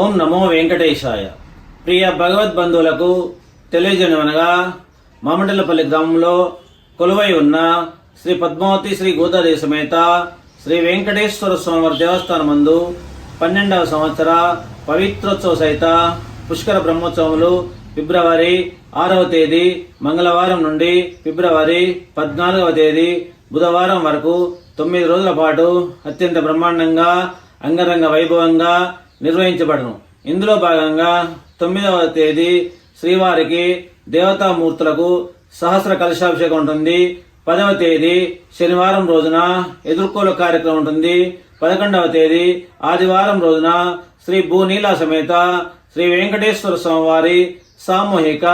ఓం నమో వెంకటేశాయ. ప్రియ భగవద్ బంధువులకు తెలియజేయనగా మామిడిలపల్లి గ్రామంలో కొలువై ఉన్న శ్రీ పద్మావతి శ్రీ గోదాదేవి సమేత శ్రీ వెంకటేశ్వర స్వామివారి దేవస్థానం మందు పన్నెండవ సంవత్సర పవిత్రోత్సవ సహిత పుష్కర బ్రహ్మోత్సవములు ఫిబ్రవరి ఆరవ తేదీ మంగళవారం నుండి ఫిబ్రవరి పద్నాలుగవ తేదీ బుధవారం వరకు తొమ్మిది రోజుల పాటు అత్యంత బ్రహ్మాండంగా అంగరంగ వైభవంగా నిర్వహించబడను. ఇందులో భాగంగా తొమ్మిదవ తేదీ శ్రీవారికి దేవతామూర్తులకు సహస్ర కలశాభిషేకం ఉంటుంది. పదవ తేదీ శనివారం రోజున ఎదుర్కోలు కార్యక్రమం ఉంటుంది. పదకొండవ తేదీ ఆదివారం రోజున శ్రీ భూనీల సమేత శ్రీ వెంకటేశ్వర స్వామివారి సామూహిక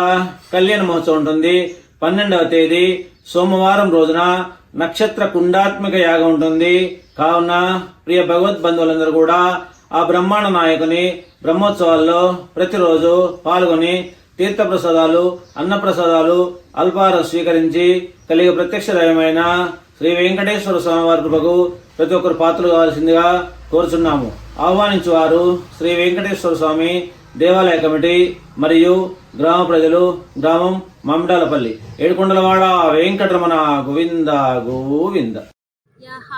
కళ్యాణ మహోత్సవం ఉంటుంది. పన్నెండవ తేదీ సోమవారం రోజున నక్షత్ర కుండాత్మక యాగం ఉంటుంది. కావున ప్రియ భగవద్ బంధువులందరూ కూడా ఆ బ్రహ్మాండ నాయకుని బ్రహ్మోత్సవాల్లో ప్రతిరోజు పాల్గొని తీర్థప్రసాదాలు అన్నప్రసాదాలు అల్పాహారం స్వీకరించి కలిగి ప్రత్యక్ష దైవమైన శ్రీ వెంకటేశ్వర స్వామివారి కృపకు ప్రతి ఒక్కరు పాత్రలు కావాల్సిందిగా కోరుచున్నాము. ఆహ్వానించు వారు శ్రీ వెంకటేశ్వర స్వామి దేవాలయ కమిటీ మరియు గ్రామ ప్రజలు గ్రామం మమడాలపల్లి ఏడుకొండలవాడ Venkataramana Govinda Govinda.